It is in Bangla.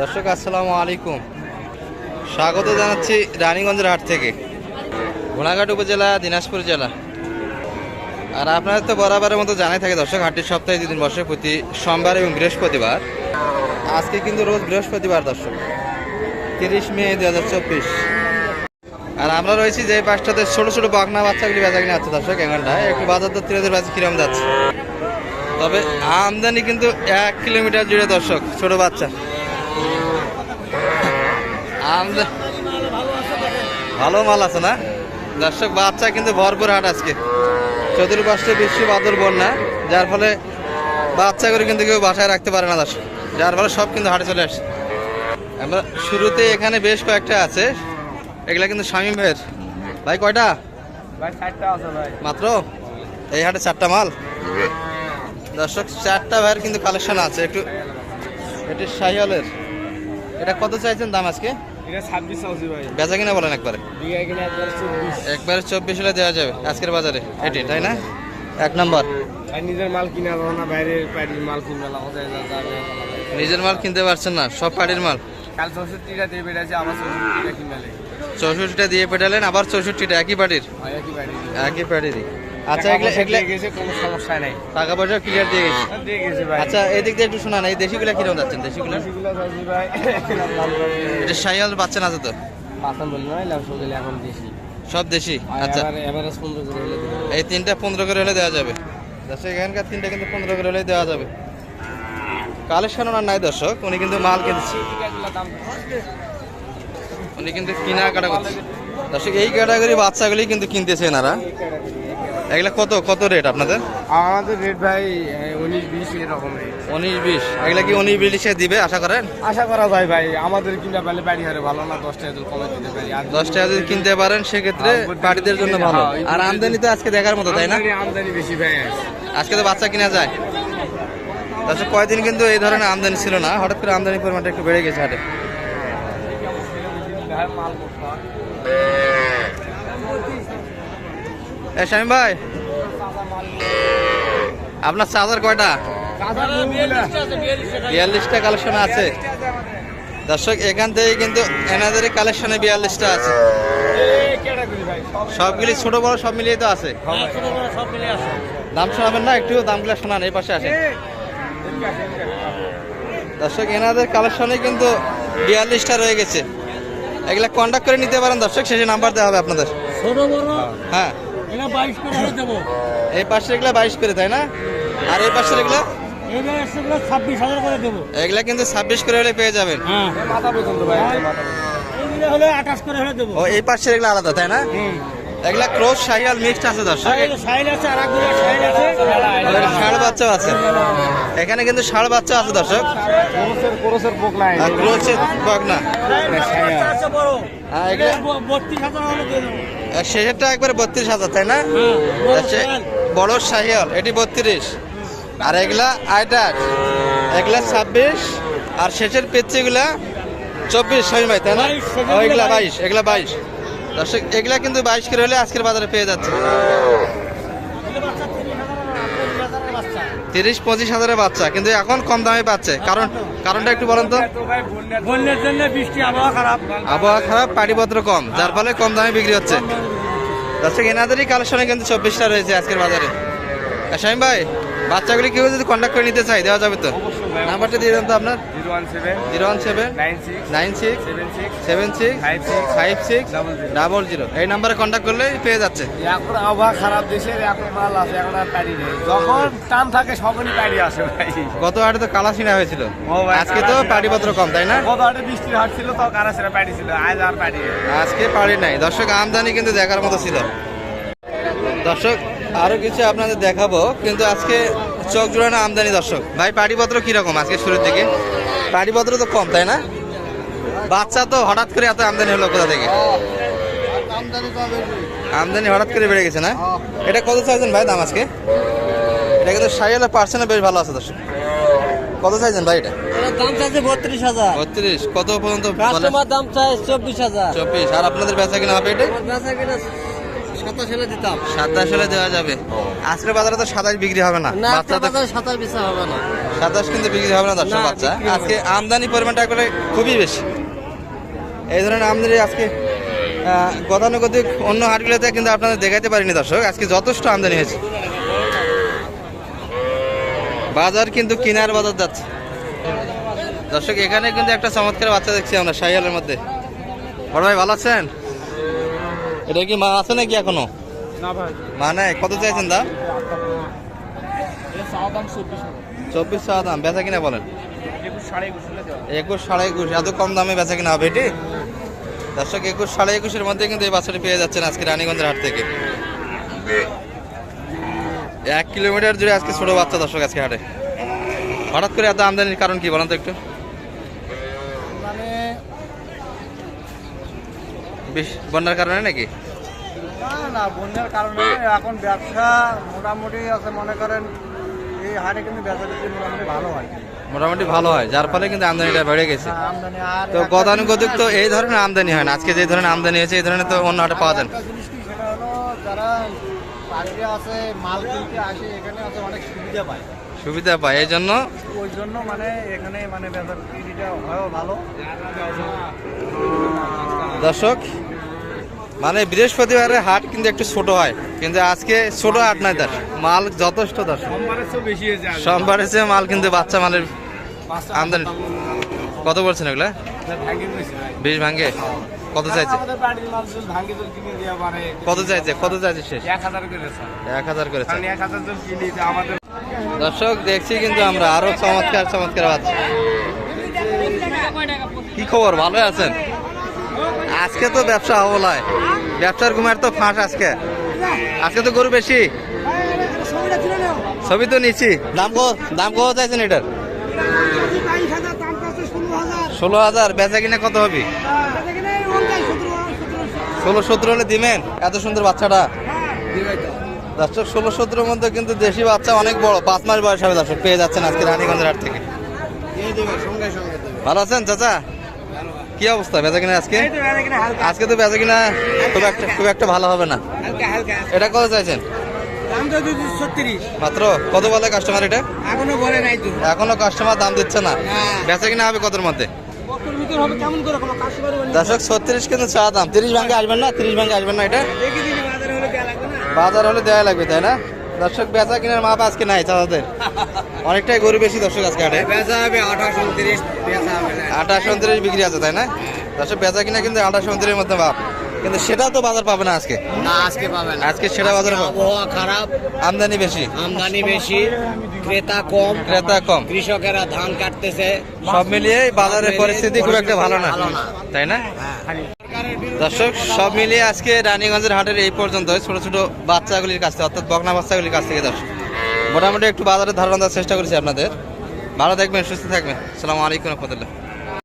দর্শক, আসসালামু আলাইকুম। স্বাগত জানাচ্ছি রানীগঞ্জের হাট থেকে। ঘোড়াঘাট উপজেলা, দিনাজপুর জেলা। আর আপনারা তো বরাবরের মতো জানাই থাকে দর্শক হাটটি সপ্তাহে দুদিন বসে প্রতি সোমবার এবং বৃহস্পতিবার। আজকে কিন্তু রোজ বৃহস্পতিবার দর্শক, তিরিশ মে দু হাজার চব্বিশ। আর আমরা রয়েছি যে পাঁচটাতে ছোট ছোট বাগনা বাচ্চাগুলি বেচা কিনে আছে দর্শক এখানটায় একটু বাজার দর তিরাদের বাজে কিরম যাচ্ছে? তবে আমদানি কিন্তু এক কিলোমিটার জুড়ে দর্শক, ছোট বাচ্চা। ভালো মাল আছে না? দর্শক বাচ্চা কিন্তু ভরপুর হাট আজকে। চতুর্পাশে বৃষ্টি বাদর বন্যা যার ফলে বাচ্চা করে কিন্তু কেউ বাসায় রাখতে পারে না দর্শক। যার ফলে সব কিন্তু হাটে চলে আসে। আমরা শুরুতে এখানে বেশ কয়েকটা আছে। এগুলা কিন্তু স্বামী ভাইয়ের। ভাই কয়টা? মাত্র? এই হাটে চারটা মাল? দর্শক চারটা ভাইয়ের কিন্তু কালেকশন আছে। একটু এটি শাহিওয়ালের। এটা কত চাইছেন দাম আজকে? বেচা কিনা বলেন একবারে। একবার চব্বিশ। হলে দেওয়া যাবে আজকের বাজারে। এটি তাই না? এক নম্বর। নিজের মাল কিনে আলো না পাড়ির মাল কিনবে যাবে নিজের মাল কিনতে পারছেন না সব পাটির মাল। কাল চৌষট্টিটা দিয়ে বেড়েছে আবার চৌষট্টিটা কিনে লাগে চৌষট্টিটা দিয়ে পেটালেন আবার চৌষট্টিটা একই পাটির একই বাড়ি একই পাটিরই আচ্ছা এগুলো এগুলো গেছে কোনো সমস্যা নাই। টাকা পয়সা ক্লিয়ার দিয়ে গেছি। দিয়ে গেছে ভাই। আচ্ছা এদিক দিয়ে একটু শোনান এই দেশিগুলো কীরকম যাচ্ছেন? দেশিগুলো? ভাই। এটা শাহিওয়াল বাচ্চা না তো পাঁচান বলি নয় লাভ সকালে এখন বেশি সব দেশি? আচ্ছা। এভারেজ পনেরো করে হলে এই তিনটা করে হলে দেওয়া যাবে। দর্শক এখানকার তিনটা কিন্তু পনেরো করে হলে দেওয়া যাবে। কালেকশন ওনার নাই দর্শক উনি কিন্তু মাল কিনছে। উনি কিন্তু কিনা কাটা করছে। দর্শক এই ক্যাটাগরি বাচ্চাগুলি কিন্তু কিনতেছে এনারা। এগুলা কত কত রেট আপনাদের? আমাদের রেট ভাই উনিশ বিশ এরকম রেট উনিশ বিশ। এগুলা কি উনিশ বিশে দিবে আশা করেন? আশা করা যায় ভাই আমাদের কিনা পেলে বাড়ি হারে ভালো না দশ টাকা কমে দিতে পারি। আর দশ টাকা যদি কিনতে পারেন সেক্ষেত্রে পার্টিদের জন্য ভালো। আর আমদানি তো আজকে দেখার মতো তাই না? আমদানি- বেশি ভাই। আজকে তো বাচ্চা কিনা যায়। দর্শক কয়েকদিন কিন্তু এই ধরনের আমদানি ছিল না হঠাৎ করে আমদানির পরিমাণটা একটু বেড়ে গেছে হাটে। মাল হয়। এ শামিম ভাই। আপনার চার্জার কয়টা? বিয়াল্লিশটা কালেকশন আছে। দর্শক এখান থেকে কিন্তু এনাদের কালেকশনে বিয়াল্লিশটা আছে। সবগুলি ছোট বড় সব মিলিয়ে তো আছে। দাম শোনাবেন না একটু দামগুলো শোনান এই পাশে আসে দর্শক এনাদের কালেকশনে কিন্তু বিয়াল্লিশটা রয়ে গেছে। এগুলা কন্ট্যাক্ট করে নিতে পারেন দর্শক শেষে নাম্বার দেওয়া হবে আপনাদের। হ্যাঁ। এই পাশে এগুলা বাইশ করে তাই না? আর এই পাশের এগুলা? ছাব্বিশ হাজার করে দেবো। এগুলা কিন্তু ছাব্বিশ করে হলে পেয়ে যাবেন। হ্যাঁ। হলে আঠাশ করে হলে দেবো। ও এই এগুলা আলাদা তাই না? এগুলা ক্রস মিক্সড আছে দর্শক। সাইল আছে ষাঁড় এখানে কিন্তু ষাঁড় বাচ্চা আছে দর্শক। কোরসের বাচ্চা বড়। হ্যাঁ বত্রিশ হাজার হলে দিয়ে দেবো। আর শেষেরটা একবারে বত্রিশ হাজার তাই না? হ্যাঁ বড় শাহিয়াল এটি বত্রিশ। আর এগুলা আইটার এগুলা ছাব্বিশ। আর শেষের পেচিগুলা চব্বিশ ছয় ভাই তাই না? বাইশ, এগুলা বাইশ। এগুলা বাইশ। দর্শক এগুলা কিন্তু বাইশ করে হলে আজকের বাজারে পেয়ে যাচ্ছে। তিরিশ পঁচিশ হাজারের বাচ্চা কিন্তু এখন কম দামে পাচ্ছে। কারণ কারণটা একটু বলেন তো। বন্যার জন্য বৃষ্টি আবহাওয়া খারাপ। আবহাওয়া খারাপ পাটিপত্র কম যার ফলে কম দামে বিক্রি হচ্ছে। দর্শক এনাদেরই কালেকশনে কিন্তু চব্বিশটা রয়েছে আজকের বাজারে। শাহিম ভাই বাচ্চাগুলি কেউ যদি কন্ট্যাক্ট করে নিতে চাই দেওয়া যাবে তো? নাম্বারটা দিয়ে দেন তো আপনার। Zero one seven zero nine six seven six seven six five six five six double zero. এই নাম্বারে কন্ট্যাক্ট করলে পেয়ে যাচ্ছে। এখন আবহাওয়া খারাপ দেশের এখন মাল আছে এখন আর পাড়ি নেই। যখন টান থাকে সকলই পাড়ি আসে ভাই। গত হাটে তো কালা সিনা হয়েছিল আজকে তো। পাটিপত্র কম তাই না? কত হাটে বৃষ্টির হাট ছিল তো সেরা পাড়ি ছিল। আজ আর পাড়ি আজকে পারি নাই। দর্শক আমদানি কিন্তু দেখার মতো ছিল। দর্শক আরও কিছু আপনাদের দেখাবো কিন্তু আজকে চোখ জোড়ানো আমদানি দর্শক। ভাই পাটিপত্র কীরকম আজকে শুরুর দিকে? পাটিপত্র তো কম তাই না? বাচ্চা তো হঠাৎ করে এত আমদানি হলো কোথা থেকে? আমদানি হঠাৎ করে বেড়ে গেছে না? এটা কত চাইছেন ভাই দাম আজকে? এটা কিন্তু সাইয়ালের পার্সেন্ট বেশ ভালো আছে দর্শক। কত চাইছেন ভাই এটা? দাম চাইছে বত্রিশ হাজার। বত্রিশ। কত পর্যন্ত? কাস্টমার দাম চাই চব্বিশ হাজার। চব্বিশ। আর আপনাদের বেচা কিনা হবে এটা? বেচা কিনা সাতাশ হলে দিতাম। সাতাশ হলে দেওয়া যাবে। আজকের বাজারে তো সাতাশ বিক্রি হবে না। বাচ্চা তো সাতাশ বেচা হবে না। সাতাশ কিন্তু বিক্রি হবে না দর্শক বাচ্চা। আজকে আমদানি পরিমাণটা করে খুবই বেশি। এই ধরনের আমদানি আজকে গতানুগতিক অন্য হাটগুলোতে কিন্তু আপনাদের দেখাইতে পারিনি দর্শক। আজকে যথেষ্ট আমদানি হয়েছে। বাজার কিন্তু কিনার বাজার যাচ্ছে। দর্শক এখানে কিন্তু একটা চমৎকার বাচ্চা দেখছি আমরা সাইয়ালের মধ্যে। বড় ভাই ভালো আছেন? এটা কি মা আছে নাকি এখনও? না মা নাই? কত চাইছেন দাম? চব্বিশ চব্বিশ দাম। বেচা কিনা বলেন? একুশ সাড়ে একুশ একুশ সাড়ে একুশ। এত কম দামে বেচা কিনা হবে এটি? দর্শক একুশ সাড়ে একুশের মধ্যে কিন্তু এই বাচ্চাটি পেয়ে যাচ্ছেন আজকে রানীগঞ্জের হাট থেকে। এক কিলোমিটার জুড়ে আজকে ছোট বাচ্চা দর্শক আজকে হাটে। হঠাৎ করে এত আমদানির কারণ কি বলেন তো একটু? বেশ বন্যার কারণে নাকি? না না বন্যার কারণে এখন ব্যবসা মোটামুটি আছে মনে করেন এই হারে কিন্তু ব্যবসা মোটামুটি ভালো হয়। মোটামুটি ভালো হয় যার ফলে কিন্তু আমদানিটা বেড়ে গেছে। হ্যাঁ, তো গতানুগতিক তো এই ধরনের আমদানি হয় না আজকে যে ধরনের আমদানি হয়েছে এই ধরনের তো অন্য হাটে পাওয়া যায় সেটা হলো যারা বাইরে আছে মাল কিনতে আসে এখানে আছে অনেক সুবিধা পায়। সুবিধা পায় এই জন্য ওই জন্য মানে এখানে মানে ব্যবসা হয় ভালো। দর্শক মানে বৃহস্পতিবারে হাট কিন্তু একটু ছোট হয় কিন্তু আজকে ছোট হাট নয় তার। মাল যথেষ্ট দর্শক। সোমবারের চেয়ে মাল কিন্তু বাচ্চা মালের আমদানি। কত বলছেন এগুলা? ভাই। বিশ ভাঙ্গে কত চাইছে? কত চাইছে? কত চাইছে শেষ? এক হাজার করে দর্শক দেখছি কিন্তু আমরা আরও চমৎকার চমৎকার বাচ্চা। কি খবর? ভালো আছেন? আজকে তো ব্যবসা হবলায় ব্যবসার ঘুমের তো ফাঁস আজকে। আজকে তো গরু বেশি। ছবি তো নিচ্ছি দাম কত? দাম কত চাইছেন এটার? ষোলো হাজার। বেচা কিনে কত হবে? ষোলো সতেরো হলে দিবেন? এত সুন্দর বাচ্চাটা। দর্শক, ষোলো সতেরোর মধ্যে কিন্তু দেশি বাচ্চা অনেক বড়। পাঁচ মাস বয়স হবে দর্শক, পেয়ে যাচ্ছেন আজকে রানীগঞ্জের হাট থেকে। ভালো আছেন, চাচা? কি অবস্থা? বেচা কিনা আজকে? আজকে তো বেচা কিনা খুব একটা খুব একটা ভালো হবে না। এটা কত চাইছেন? মাত্র? কত বলে কাস্টমার এটা? এখনও বলে নাই এখনও কাস্টমার দাম দিচ্ছে না। বেচা কিনা হবে কতর মধ্যে? দর্শক ছত্রিশ কিন্তু চা দাম। তিরিশ ভাঙ্গে আসবেন না? তিরিশ ভাঙ্গে আসবেন না এটা? দেখি দিদি বাজারে হলে দেওয়া লাগবে না। বাজার হলে দেওয়া লাগবে তাই না? দর্শক বেচা কিনার মাপ আজকে নাই চাচাদের। অনেকটাই গরু বেশি দর্শক আজকে হাটে। হবে আঠাশ উনত্রিশ বিক্রি আছে তাই না? দর্শক বেচা কিনা কিন্তু আঠাশ উনত্রিশের মধ্যে মাপ কিন্তু সেটাও তো বাজার পাবে না আজকে। না আজকে পাবে না। আজকে সেটা বাজার আবহাওয়া খারাপ। আমদানি বেশি। আমদানি বেশি। ক্রেতা কম। ক্রেতা কম। কৃষকেরা ধান কাটতেছে। সব মিলিয়ে বাজারের পরিস্থিতি খুব একটা ভালো না। তাই না? দর্শক সব মিলিয়ে আজকে রানীগঞ্জের হাটের এই পর্যন্ত ছোট ছোট বাচ্চাগুলির কাছ থেকে অর্থাৎ বকনা বাচ্চাগুলির কাছ থেকে দর্শক। মোটামুটি একটু বাজারের ধারণা দেওয়ার চেষ্টা করেছি আপনাদের। ভালো থাকবেন, সুস্থ থাকবেন। সালামু আলাইকুম রহমতুল্লাহ।